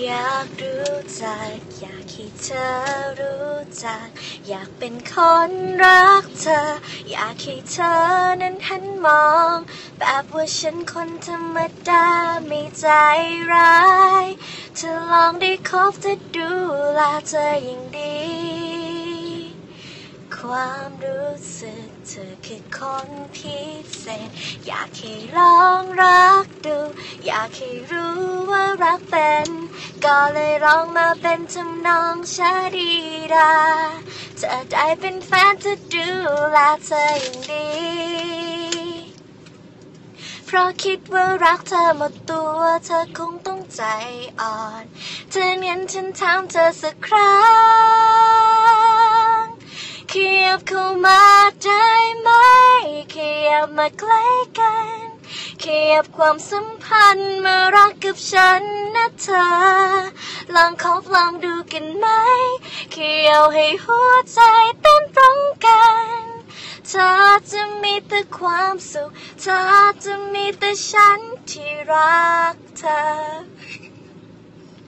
อยากรู้จัก อยากให้เธอรู้จัก อยากเป็นคนรักเธอ อยากให้เธอนั้นหันมอง แบบว่าฉันคนธรรมดาไม่ใจร้าย เธอลองได้คบจะดูแลเธออย่างดี ความรู้สึกเธอคือคนพิเศษ อยากให้ลองรักดู อยากให้รู้ว่ารักเป็น ก็เลยลองมาเป็นทำนองชาดีดาจะได้เป็นแฟนจะดูแลเธออย่างดี เพราะคิดว่ารักเธอหมดตัวเธอคงต้องใจอ่อนเธอเนียนฉันถามเธอสักครั้ง บเข้ามาได้ไหมขยับมาใกล้กันขยับความสัมพันธ์มารักกับฉันนะเธอ ลองคบลองดูกันไหมขยับให้หัวใจเต้นตรงกัน เธอจะมีแต่ความสุข เธอจะมีแต่ฉันที่รักเธอ